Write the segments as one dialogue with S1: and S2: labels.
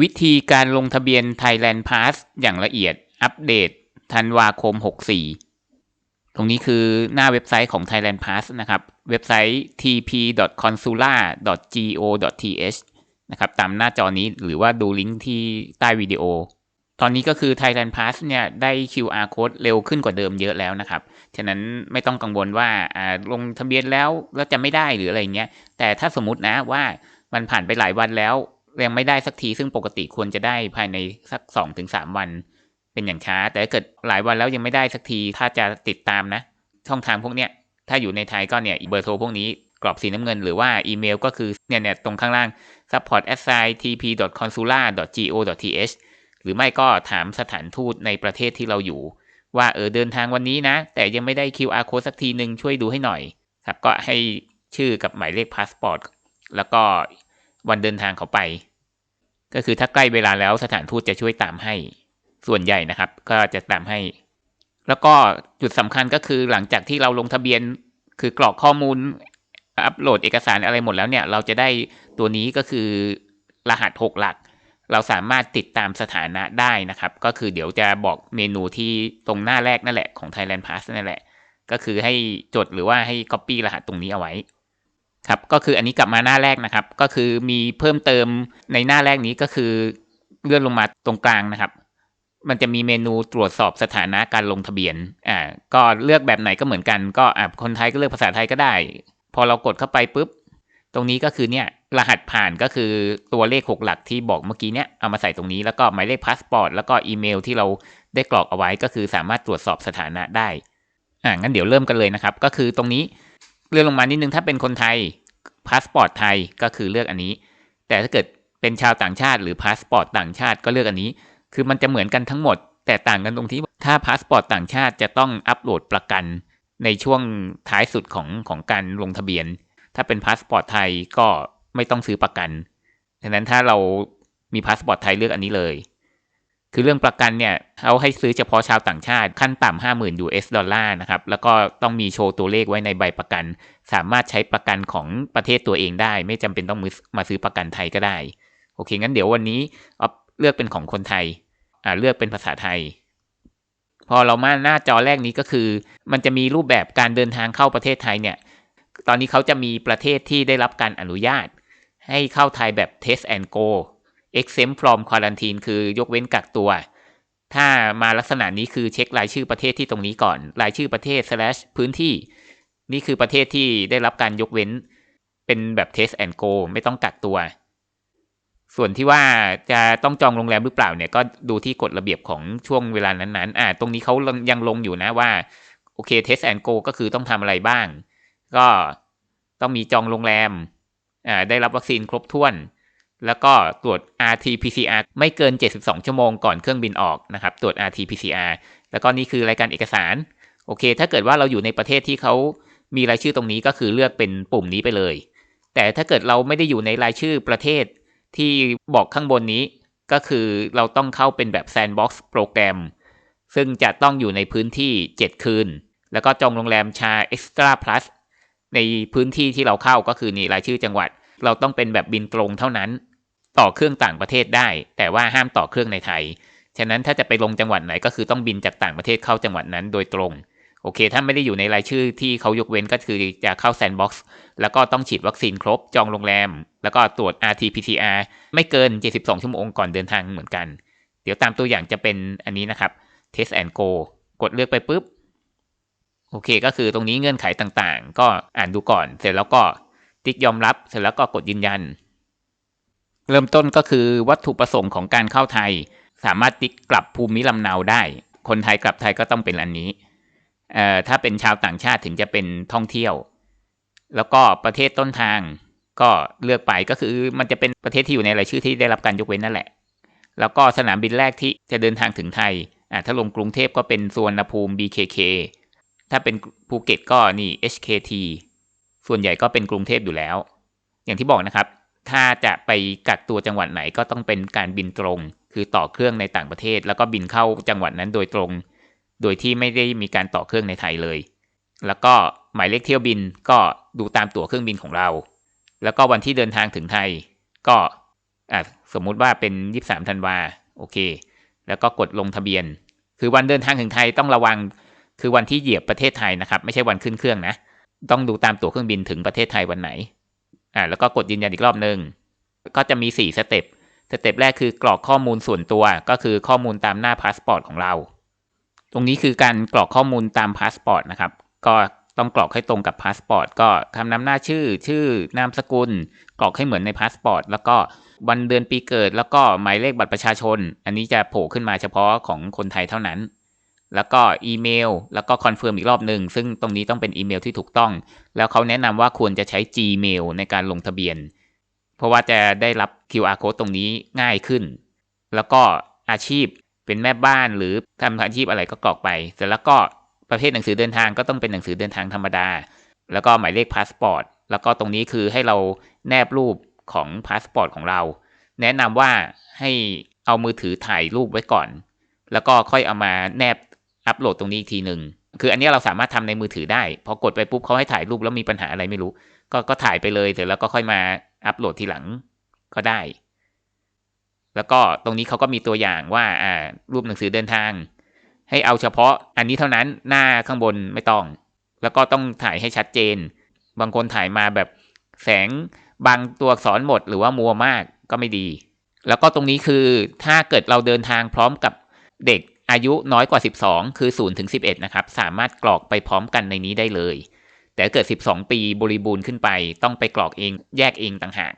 S1: วิธีการลงทะเบียน Thailand Pass อย่างละเอียด อัปเดตธันวาคม 64 ตรงนี้คือหน้าเว็บไซต์ของ Thailand Pass นะครับ เว็บไซต์ tp.consular.go.th นะครับตามหน้าจอนี้หรือว่าดูลิงก์ที่ใต้วิดีโอ ตอนนี้ก็คือ Thailand Pass เนี่ยได้ QR code เร็วขึ้นกว่าเดิมเยอะแล้วนะครับ ฉะนั้นไม่ต้องกังวลว่าลงทะเบียนแล้วแล้วจะไม่ได้หรืออะไรเงี้ย แต่ถ้าสมมตินะว่ามันผ่านไปหลายวันแล้ว ยังไม่ได้สักทีซึ่งปกติควรจะได้ภายในสักสองถึงสามวัน เป็นอย่างช้า แต่ถ้าเกิดหลายวันแล้วยังไม่ได้สักทีถ้าจะติดตามนะ ช่องทางพวกเนี้ยถ้าอยู่ในไทยก็เนี่ยเบอร์โทรพวกนี้กรอบสีน้ำเงินหรือว่าอีเมลก็คือเนี่ยเนี่ยตรงข้างล่าง support asia tp consular go th หรือไม่ก็ถามสถานทูตในประเทศที่เราอยู่ ว่าเออเดินทางวันนี้นะ แต่ยังไม่ได้ QR code สักทีหนึ่งช่วยดูให้หน่อยครับก็ให้ชื่อกับหมายเลขพาสปอร์ตแล้วก็วันเดินทางเขาไป ก็คือถ้าใกล้เวลาแล้วสถานทูตจะช่วยตามให้ส่วนใหญ่นะครับ ก็จะตามให้ แล้วก็จุดสำคัญก็คือหลังจากที่เราลงทะเบียน คือกรอกข้อมูลอัปโหลดเอกสารอะไรหมดแล้วเนี่ย เราจะได้ตัวนี้ก็คือรหัสหกหลัก เราสามารถติดตามสถานะได้นะครับ ก็คือเดี๋ยวจะบอกเมนูที่ตรงหน้าแรกนั่นแหละของ Thailand Pass นั่นแหละ ก็คือให้จดหรือว่าให้ Copy รหัสตรงนี้เอาไว้ ครับก็คืออันนี้กลับมาหน้าแรกนะครับ ก็คือมีเพิ่มเติมในหน้าแรกนี้ก็คือเลื่อนลงมาตรงกลางนะครับ มันจะมีเมนูตรวจสอบสถานะการลงทะเบียนอ่าก็เลือกแบบไหนก็เหมือนกัน ก็อ่าคนไทยก็เลือกภาษาไทยก็ได้ พอเรากดเข้าไปปุ๊บตรงนี้ก็คือเนี่ยรหัสผ่านก็คือตัวเลขหกหลักที่บอกเมื่อกี้เนี่ยเอามาใส่ตรงนี้แล้วก็หมายเลขพาสปอร์ตแล้วก็อีเมลที่เราได้กรอกเอาไว้ก็คือสามารถตรวจสอบสถานะได้อ่างั้นเดี๋ยวเริ่มกันเลยนะครับ ก็คือตรงนี้ เลื่อนลงมานิดนึงถ้าเป็นคนไทยพาสปอร์ตไทยก็คือเลือกอันนี้ แต่ถ้าเกิดเป็นชาวต่างชาติหรือพาสปอร์ตต่างชาติก็เลือกอันนี้ คือมันจะเหมือนกันทั้งหมด แต่ต่างกันตรงที่ถ้าพาสปอร์ตต่างชาติจะต้องอัปโหลดประกันในช่วงท้ายสุดของของการลงทะเบียน ถ้าเป็นพาสปอร์ตไทยก็ไม่ต้องซื้อประกันดังนั้นถ้าเรามีพาสปอร์ตไทยเลือกอันนี้เลย คือเรื่องประกันเนี่ยเขาให้ซื้อเฉพาะชาวต่างชาติ ขั้นต่ำห้าหมื่นยูเอสดอลลาร์นะครับ แล้วก็ต้องมีโชว์ตัวเลขไว้ในใบประกัน สามารถใช้ประกันของประเทศตัวเองได้ ไม่จำเป็นต้องมาซื้อประกันไทยก็ได้ โอเค งั้นเดี๋ยววันนี้เอาเลือกเป็นของคนไทยอ่าเลือกเป็นภาษาไทย พอเรามาหน้าจอแรกนี้ก็คือ มันจะมีรูปแบบการเดินทางเข้าประเทศไทยเนี่ย ตอนนี้เขาจะมีประเทศที่ได้รับการอนุญาต ให้เข้าไทยแบบ test and go exempt from quarantine คือยกเว้นกักตัว ถ้ามาลักษณะนี้คือเช็ครายชื่อประเทศที่ตรงนี้ก่อน รายชื่อประเทศ slash พื้นที่ นี่คือประเทศที่ได้รับการยกเว้น เป็นแบบ test and go ไม่ต้องกักตัว ส่วนที่ว่าจะต้องจองโรงแรมหรือเปล่าเนี่ยก็ดูที่กฎระเบียบของช่วงเวลานั้นๆ อ่า ตรงนี้เขายังลงอยู่นะว่า โอเค test and go ก็คือต้องทำอะไรบ้าง ก็ต้องมีจองโรงแรม อ่า ได้รับวัคซีนครบถ้วน แล้วก็ตรวจ RT-PCR ไม่เกิน 72 ชั่วโมงก่อนเครื่องบินออกนะครับ ตรวจ RT-PCR แล้วก็นี่คือรายการเอกสาร โอเค ถ้าเกิดว่าเราอยู่ในประเทศที่เขามีรายชื่อตรงนี้ก็คือเลือกเป็นปุ่มนี้ไปเลย แต่ถ้าเกิดเราไม่ได้อยู่ในรายชื่อประเทศที่บอกข้างบนนี้ ก็คือเราต้องเข้าเป็นแบบ Sandbox โปรแกรม ซึ่งจะต้องอยู่ในพื้นที่ 7 คืน แล้วก็จองโรงแรมชา Extra Plus ในพื้นที่ที่เราเข้าก็คือนี่รายชื่อจังหวัด เราต้องเป็นแบบบินตรงเท่านั้น ต่อเครื่องต่างประเทศได้ แต่ว่าห้ามต่อเครื่องในไทย ฉะนั้นถ้าจะไปลงจังหวัดไหนก็คือต้องบินจากต่างประเทศเข้าจังหวัดนั้นโดยตรง โอเค ถ้าไม่ได้อยู่ในรายชื่อที่เขายกเว้นก็คือจะเข้าแซนด์บ็อกซ์แล้วก็ต้องฉีดวัคซีนครบจองโรงแรม แล้วก็ตรวจ RT-PCR ไม่เกิน 72 ชั่วโมงก่อนเดินทางเหมือนกัน เดี๋ยวตามตัวอย่างจะเป็นอันนี้นะครับ Test and Go กดเลือกไปปุ๊บโอเค ก็คือตรงนี้เงื่อนไขต่างๆ ก็อ่านดูก่อน เสร็จแล้วก็ติ๊กยอมรับ เสร็จแล้วก็กดยืนยัน เริ่มต้นก็คือวัตถุประสงค์ของการเข้าไทย สามารถติ๊กกลับภูมิลำเนาได้ คนไทยกลับไทยก็ต้องเป็นอันนี้เอ่อถ้าเป็นชาวต่างชาติถึงจะเป็นท่องเที่ยว แล้วก็ประเทศต้นทางก็เลือกไปก็คือมันจะเป็นประเทศที่อยู่ในรายชื่อที่ได้รับการยกเว้นนั่นแหละ แล้วก็สนามบินแรกที่จะเดินทางถึงไทยอ่าถ้าลงกรุงเทพก็เป็นสุวรรณภูมิ BKK ถ้าเป็นภูเก็ตก็นี่ HKT ส่วนใหญ่ก็เป็นกรุงเทพอยู่แล้ว อย่างที่บอกนะครับ ถ้าจะไปกักตัวจังหวัดไหนก็ต้องเป็นการบินตรง คือต่อเครื่องในต่างประเทศ แล้วก็บินเข้าจังหวัดนั้นโดยตรง โดยที่ไม่ได้มีการต่อเครื่องในไทยเลย แล้วก็หมายเลขเที่ยวบินก็ดูตามตั๋วเครื่องบินของเรา แล้วก็วันที่เดินทางถึงไทย ก็อะสมมุติว่าเป็นยี่สามธันวาโอเค แล้วก็กดลงทะเบียน คือวันเดินทางถึงไทยต้องระวัง คือวันที่เหยียบประเทศไทยนะครับ ไม่ใช่วันขึ้นเครื่องนะ ต้องดูตามตั๋วเครื่องบินถึงประเทศไทยวันไหน อ่าแล้วก็กดยืนยันอีกรอบหนึ่งก็จะมีสี่สเต็ป สเต็ปแรกคือกรอกข้อมูลส่วนตัว ก็คือข้อมูลตามหน้าพาสปอร์ตของเรา ตรงนี้คือการกรอกข้อมูลตามพาสปอร์ตนะครับ ก็ต้องกรอกให้ตรงกับพาสปอร์ต ก็คำนำหน้าชื่อ ชื่อนามสกุล กรอกให้เหมือนในพาสปอร์ต แล้วก็วันเดือนปีเกิด แล้วก็หมายเลขบัตรประชาชน อันนี้จะโผล่ขึ้นมาเฉพาะของคนไทยเท่านั้น แล้วก็อีเมล แล้วก็คอนเฟิร์มอีกรอบหนึ่งซึ่งตรงนี้ต้องเป็นอีเมลที่ถูกต้อง แล้วเขาแนะนำว่าควรจะใช้ Gmail ในการลงทะเบียน เพราะว่าจะได้รับ QR code ตรงนี้ง่ายขึ้น แล้วก็อาชีพเป็นแม่บ้านหรือทำอาชีพอะไรก็กรอกไปเสร็จแล้วก็ประเภทหนังสือเดินทางก็ต้องเป็นหนังสือเดินทางธรรมดา แล้วก็หมายเลขพาสปอร์ตแล้วก็ตรงนี้คือให้เราแนบรูปของพาสปอร์ตของเรา แนะนำว่าให้เอามือถือถ่ายรูปไว้ก่อน แล้วก็ค่อยเอามาแนบ อัปโหลดตรงนี้อีกทีหนึ่งคืออันนี้เราสามารถทำในมือถือได้ พอกดไปปุ๊บเขาให้ถ่ายรูปแล้วมีปัญหาอะไรไม่รู้ ก็ก็ถ่ายไปเลยเสร็จแล้วก็ค่อยมาอัปโหลดทีหลังก็ได้ แล้วก็ตรงนี้เขาก็มีตัวอย่างว่าอ่ารูปหนังสือเดินทาง ให้เอาเฉพาะอันนี้เท่านั้นหน้าข้างบนไม่ต้อง แล้วก็ต้องถ่ายให้ชัดเจน บางคนถ่ายมาแบบแสงบางตัวอักษรหมดหรือว่ามัวมากก็ไม่ดี แล้วก็ตรงนี้คือถ้าเกิดเราเดินทางพร้อมกับเด็ก อายุน้อยกว่า 12 คือ0ถึง11 นะครับ สามารถกรอกไปพร้อมกันในนี้ได้เลย แต่เกิด 12 ปีบริบูรณ์ขึ้นไป ต้องไปกรอกเองแยกเองต่างหาก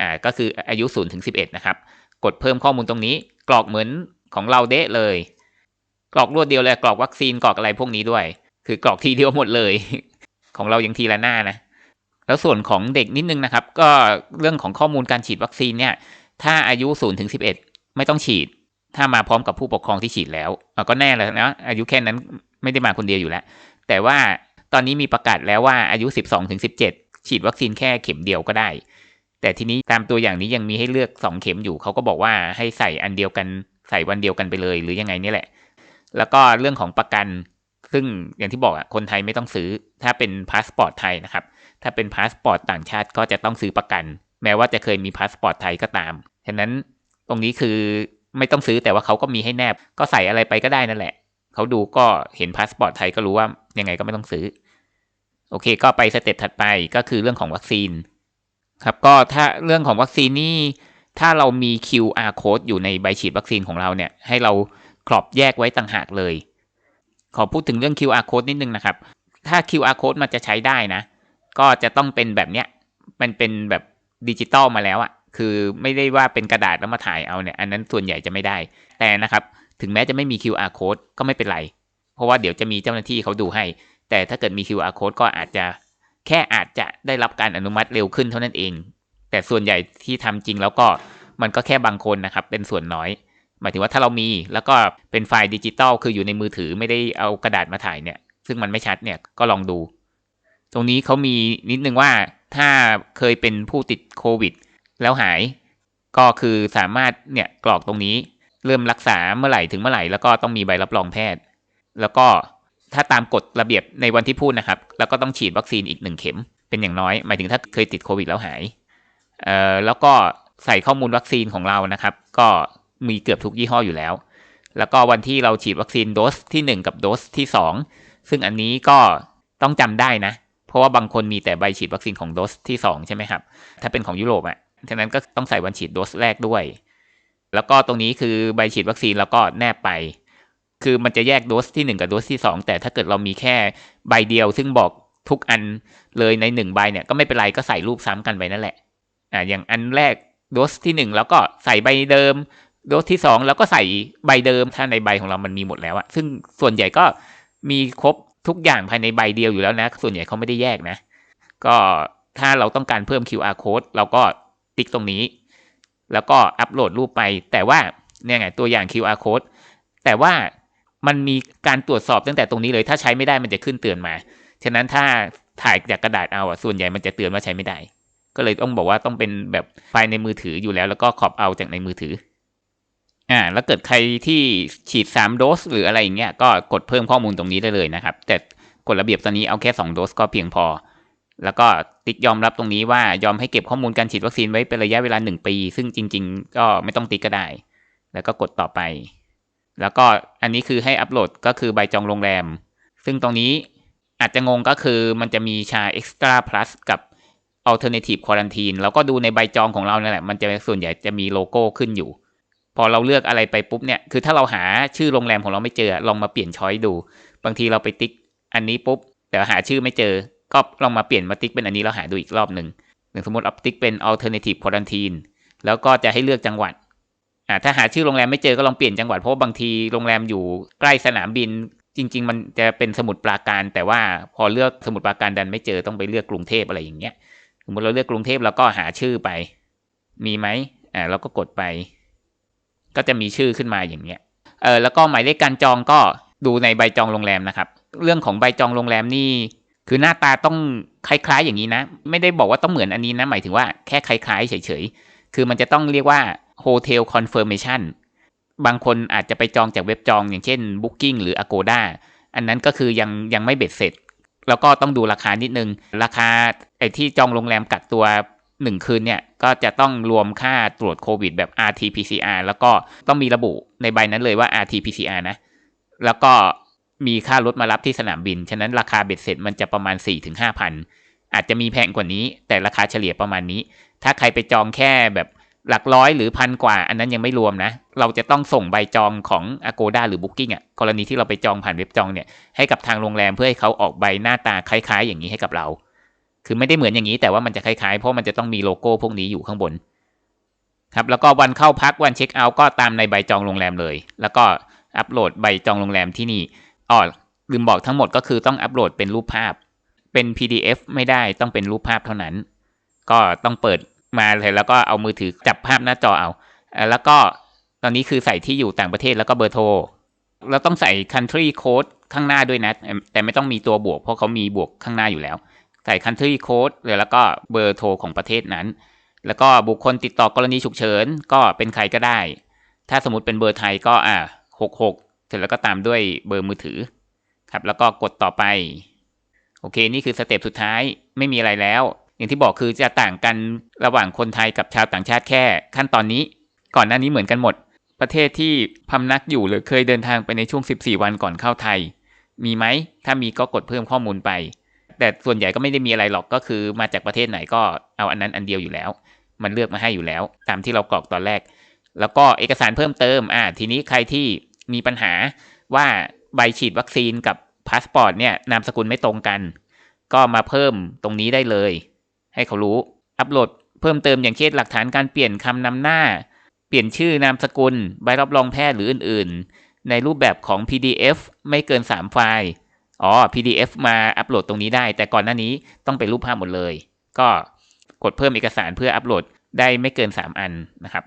S1: อ่าก็คืออายุ0ถึง11 นะครับ กดเพิ่มข้อมูลตรงนี้ กรอกเหมือนของเราเดะเลย กรอกรวดเดียวเลย กรอกวัคซีนกรอกอะไรพวกนี้ด้วย คือกรอกทีเดียวหมดเลย ของเรายังทีละหน้านะ แล้วส่วนของเด็กนิดนึงนะครับ ก็เรื่องของข้อมูลการฉีดวัคซีนเนี่ย ถ้าอายุ0ถึง11 ไม่ต้องฉีด ถ้ามาพร้อมกับผู้ปกครองที่ฉีดแล้วก็แน่แล้วนะอายุแค่นั้นไม่ได้มาคนเดียวอยู่แล้ว แต่ว่าตอนนี้มีประกาศแล้วว่าอายุ 12ถึง17 ฉีดวัคซีนแค่เข็มเดียวก็ได้ แต่ทีนี้ตามตัวอย่างนี้ยังมีให้เลือก 2 เข็มอยู่ เขาก็บอกว่าให้ใส่อันเดียวกันใส่วันเดียวกันไปเลย หรือยังไงนี่แหละ แล้วก็เรื่องของประกัน ซึ่งอย่างที่บอกอะคนไทยไม่ต้องซื้อ ถ้าเป็นพาสปอร์ตไทยนะครับ ถ้าเป็นพาสปอร์ตต่างชาติก็จะต้องซื้อประกัน แม้ว่าจะเคยมีพาสปอร์ตไทยก็ตาม ฉะนั้นตรงนี้คือ ไม่ต้องซื้อแต่ว่าเขาก็มีให้แนบ ก็ใส่อะไรไปก็ได้นั่นแหละ เขาดูก็เห็นพาสปอร์ตไทยก็รู้ว่ายังไงก็ไม่ต้องซื้อ โอเค ก็ไปสเต็ปถัดไปก็คือเรื่องของวัคซีน ครับก็ถ้าเรื่องของวัคซีนนี่ถ้าเรามี QR code อยู่ในใบฉีดวัคซีนของเราเนี่ย ให้เราครอบแยกไว้ต่างหากเลย ขอพูดถึงเรื่อง QR code นิดนึงนะครับ ถ้า QR code มันจะใช้ได้นะ ก็จะต้องเป็นแบบเนี้ย มันเป็นแบบดิจิตอลมาแล้วอะ คือไม่ได้ว่าเป็นกระดาษแล้วมาถ่ายเอาเนี่ยอันนั้นส่วนใหญ่จะไม่ได้ แต่นะครับ ถึงแม้จะไม่มี QR code ก็ไม่เป็นไร เพราะว่าเดี๋ยวจะมีเจ้าหน้าที่เขาดูให้ แต่ถ้าเกิดมี QR code ก็อาจจะแค่อาจจะได้รับการอนุมัติเร็วขึ้นเท่านั้นเอง แต่ส่วนใหญ่ที่ทำจริงแล้วก็มันก็แค่บางคนนะครับ เป็นส่วนน้อย หมายถึงว่าถ้าเรามีแล้วก็เป็นไฟล์ดิจิตอลคืออยู่ในมือถือไม่ได้เอากระดาษมาถ่ายเนี่ย ซึ่งมันไม่ชัดเนี่ยก็ลองดู ตรงนี้เขามีนิดนึงว่าถ้าเคยเป็นผู้ติดโควิด แล้วหาย ก็คือสามารถเนี่ยกรอกตรงนี้ เริ่มรักษาเมื่อไหร่ถึงเมื่อไหร่แล้วก็ต้องมีใบรับรองแพทย์ แล้วก็ถ้าตามกฎระเบียบในวันที่พูดนะครับ แล้วก็ต้องฉีดวัคซีนอีกหนึ่งเข็ม เป็นอย่างน้อย หมายถึงถ้าเคยติดโควิดแล้วหายเอ่อแล้วก็ใส่ข้อมูลวัคซีนของเรานะครับ ก็มีเกือบทุกยี่ห้ออยู่แล้ว แล้วก็วันที่เราฉีดวัคซีนโดสที่ 1 กับโดสที่ 2 ซึ่งอันนี้ก็ต้องจำได้นะ เพราะว่าบางคนมีแต่ใบฉีดวัคซีนของโดสที่ 2 ใช่ไหมครับ ถ้าเป็นของยุโรปอะ่ะ ฉะนั้นก็ต้องใส่วันฉีดโดสแรกด้วย แล้วก็ตรงนี้คือใบฉีดวัคซีนแล้วก็แนบไป คือมันจะแยกโดสที่ 1 กับโดสที่ 2 แต่ถ้าเกิดเรามีแค่ใบเดียว ซึ่งบอกทุกอันเลยใน1ใบเนี่ยก็ไม่เป็นไรก็ใส่รูปซ้ำกันไปนั่นแหละอ่าอย่างอันแรกโดสที่ 1 แล้วก็ใส่ใบเดิมโดสที่ 2 แล้วก็ใส่ใบเดิมถ้าในใบของเรามันมีหมดแล้วอะซึ่งส่วนใหญ่ก็มีครบทุกอย่างภายในใบเดียวอยู่แล้วนะ ส่วนใหญ่เขาไม่ได้แยกนะ ก็ถ้าเราต้องการเพิ่ม QR code เราก็ ติ๊กตรงนี้ แล้วก็อัปโหลดรูปไป แต่ว่าเนี่ยไงตัวอย่าง QR code แต่ว่ามันมีการตรวจสอบตั้งแต่ตรงนี้เลย ถ้าใช้ไม่ได้มันจะขึ้นเตือนมา ฉะนั้นถ้าถ่ายจากกระดาษเอาอะส่วนใหญ่มันจะเตือนว่าใช้ไม่ได้ ก็เลยต้องบอกว่าต้องเป็นแบบไฟล์ในมือถืออยู่แล้ว แล้วก็ขอบเอาจากในมือถืออ่าแล้วเกิดใครที่ฉีดสามโดส หรืออะไรอย่างเงี้ยก็กดเพิ่มข้อมูลตรงนี้ได้เลยนะครับ แต่กฎระเบียบตอนนี้เอาแค่สองโดสก็เพียงพอ แล้วก็ติ๊กยอมรับตรงนี้ว่ายอมให้เก็บข้อมูลการฉีดวัคซีนไว้เป็นระยะเวลาหนึ่งปี ซึ่งจริง ๆ ก็ไม่ต้องติ๊กก็ได้ แล้วก็กดต่อไป แล้วก็อันนี้คือให้อัปโหลดก็คือใบจองโรงแรม ซึ่งตรงนี้อาจจะงงก็คือมันจะมีชา Extra Plus กับ Alternative Quarantine แล้วก็ดูในใบจองของเราเนี่ยแหละ มันจะส่วนใหญ่จะมีโลโก้ขึ้นอยู่ พอเราเลือกอะไรไปปุ๊บเนี่ย คือถ้าเราหาชื่อโรงแรมของเราไม่เจอ ลองมาเปลี่ยนช้อยดู บางทีเราไปติ๊กอันนี้ปุ๊บ แต่หาชื่อไม่เจอ ก็ลองมาเปลี่ยนมาติ๊กเป็นอันนี้แล้วหาดูอีกรอบหนึ่งอย่างสมมติเอาติ๊กเป็น Alternative Quarantine แล้วก็จะให้เลือกจังหวัดอ่าถ้าหาชื่อโรงแรมไม่เจอก็ลองเปลี่ยนจังหวัดเพราะบางทีโรงแรมอยู่ใกล้สนามบิน จริง ๆ มันจะเป็นสมุทรปราการ แต่ว่าพอเลือกสมุทรปราการดันไม่เจอต้องไปเลือกกรุงเทพอะไรอย่างเงี้ยสมมติเราเลือกกรุงเทพแล้วก็หาชื่อไป มีไหมอ่าเราก็กดไป ก็จะมีชื่อขึ้นมาอย่างเงี้ยเออแล้วก็หมายเลขการจองก็ดูในใบจองโรงแรมนะครับ เรื่องของใบจองโรงแรมนี่ คือหน้าตาต้องคล้ายๆอย่างนี้นะ ไม่ได้บอกว่าต้องเหมือนอันนี้นะ หมายถึงว่าแค่คล้ายๆเฉยๆ คือมันจะต้องเรียกว่า Hotel Confirmation บางคนอาจจะไปจองจากเว็บจองอย่างเช่น Booking หรือ Agoda อันนั้นก็คือยังยังไม่เบ็ดเสร็จ แล้วก็ต้องดูราคานิดนึง ราคาไอ้ที่จองโรงแรมกักตัวหนึ่งคืนเนี่ย ก็จะต้องรวมค่าตรวจโควิดแบบ RT-PCR แล้วก็ต้องมีระบุในใบนั้นเลยว่า RT-PCR นะ แล้วก็ มีค่ารถมารับที่สนามบิน ฉะนั้นราคาเบ็ดเสร็จมันจะประมาณ 4-5,000อาจจะมีแพงกว่านี้ แต่ราคาเฉลี่ยประมาณนี้ ถ้าใครไปจองแค่แบบหลักร้อยหรือพันกว่า อันนั้นยังไม่รวมนะ เราจะต้องส่งใบจองของ Agoda หรือ Booking อะ กรณีที่เราไปจองผ่านเว็บจองเนี่ย ให้กับทางโรงแรมเพื่อให้เขาออกใบหน้าตาคล้าย ๆ อย่างนี้ให้กับเรา คือไม่ได้เหมือนอย่างนี้แต่ว่ามันจะคล้ายๆ เพราะมันจะต้องมีโลโก้พวกนี้อยู่ข้างบน ครับ แล้วก็วันเข้าพักวันเช็คเอาท์ก็ตามในใบจองโรงแรมเลย แล้วก็อัปโหลดใบจองโรงแรมที่นี่ อ๋อลืมบอกทั้งหมดก็คือต้องอัปโหลดเป็นรูปภาพ เป็น PDF ไม่ได้ต้องเป็นรูปภาพเท่านั้น ก็ต้องเปิดมาเลยแล้วก็เอามือถือจับภาพหน้าจอเอา แล้วก็ตอนนี้คือใส่ที่อยู่ต่างประเทศแล้วก็เบอร์โทรเราต้องใส่ country code ข้างหน้าด้วยนะ แต่ไม่ต้องมีตัวบวก เพราะเขามีบวกข้างหน้าอยู่แล้ว ใส่ country code เลยแล้วก็เบอร์โทรของประเทศนั้น แล้วก็บุคคลติดต่อกรณีฉุกเฉิน ก็เป็นใครก็ได้ ถ้าสมมติเป็นเบอร์ไทยก็อ่าหกหก เสร็จแล้วก็ตามด้วยเบอร์มือถือครับ แล้วก็กดต่อไป โอเค นี่คือสเต็ปสุดท้ายไม่มีอะไรแล้ว อย่างที่บอกคือจะต่างกันระหว่างคนไทยกับชาวต่างชาติแค่ ขั้นตอนนี้ ก่อนหน้านี้เหมือนกันหมด ประเทศที่พำนักอยู่หรือเคยเดินทางไปในช่วง 14 วันก่อนเข้าไทย มีไหม ถ้ามีก็กดเพิ่มข้อมูลไป แต่ส่วนใหญ่ก็ไม่ได้มีอะไรหรอกก็คือมาจากประเทศไหนก็เอาอันนั้นอันเดียวอยู่แล้ว มันเลือกมาให้อยู่แล้ว ตามที่เรากรอกตอนแรก แล้วก็เอกสารเพิ่มเติมอ่าทีนี้ใครที่ มีปัญหาว่าใบฉีดวัคซีนกับพาสปอร์ตเนี่ยนามสกุลไม่ตรงกัน ก็มาเพิ่มตรงนี้ได้เลย ให้เขารู้ อัปโหลดเพิ่มเติมอย่างเช่นหลักฐานการเปลี่ยนคำนำหน้า เปลี่ยนชื่อนามสกุล ใบรับรองแพทย์หรืออื่น ๆ ในรูปแบบของ PDF ไม่เกิน 3 ไฟล์ อ๋อ PDF มาอัปโหลดตรงนี้ได้ แต่ก่อนหน้านี้ต้องเป็นรูปภาพหมดเลย ก็กดเพิ่มเอกสารเพื่ออัปโหลดได้ไม่เกิน 3 อันนะครับ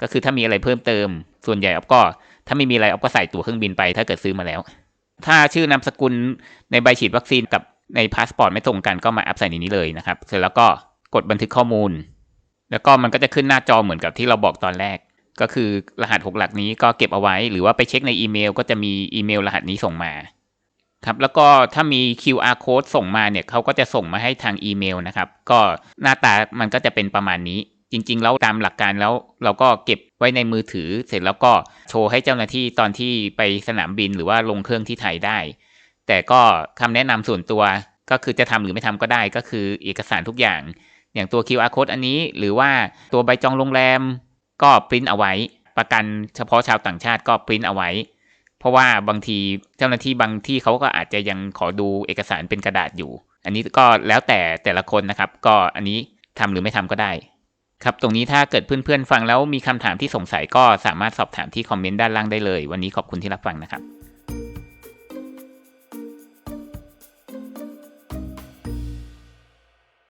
S1: ก็คือถ้ามีอะไรเพิ่มเติม ส่วนใหญ่ออฟก็ ถ้าไม่มีอะไรออฟก็ใส่ตั๋วเครื่องบินไป ถ้าเกิดซื้อมาแล้ว ถ้าชื่อนามสกุลในใบฉีดวัคซีนกับในพาสปอร์ตไม่ตรงกันก็มาอัพใส่ในนี้เลยนะครับ เสร็จแล้วก็กดบันทึกข้อมูล แล้วก็มันก็จะขึ้นหน้าจอเหมือนกับที่เราบอกตอนแรก ก็คือรหัสหกหลักนี้ก็เก็บเอาไว้ หรือว่าไปเช็คในอีเมล ก็จะมีอีเมลรหัสนี้ส่งมาครับแล้วก็ถ้ามี QR code ส่งมาเนี่ยเขาก็จะส่งมาให้ทางอีเมลนะครับ ก็หน้าตามันก็จะเป็นประมาณนี้ จริง ๆ แล้วตามหลักการแล้วเราก็เก็บไว้ในมือถือ เสร็จแล้วก็โชว์ให้เจ้าหน้าที่ตอนที่ไปสนามบินหรือว่าลงเครื่องที่ไทยได้ แต่ก็คำแนะนำส่วนตัวก็คือจะทำหรือไม่ทำก็ได้ก็คือเอกสารทุกอย่าง อย่างตัว QR code อันนี้หรือว่าตัวใบจองโรงแรมก็ปริ้นเอาไว้ ประกันเฉพาะชาวต่างชาติก็ปริ้นเอาไว้ เพราะว่าบางทีเจ้าหน้าที่บางที่เขาก็อาจจะยังขอดูเอกสารเป็นกระดาษอยู่ อันนี้ก็แล้วแต่แต่ละคนนะครับ ก็อันนี้ทำหรือไม่ทำก็ได้ ครับ ตรงนี้ถ้าเกิดเพื่อนๆฟังแล้วมีคำถามที่สงสัยก็สามารถสอบถามที่คอมเมนต์ด้านล่างได้เลย วันนี้ขอบคุณที่รับฟังนะครับ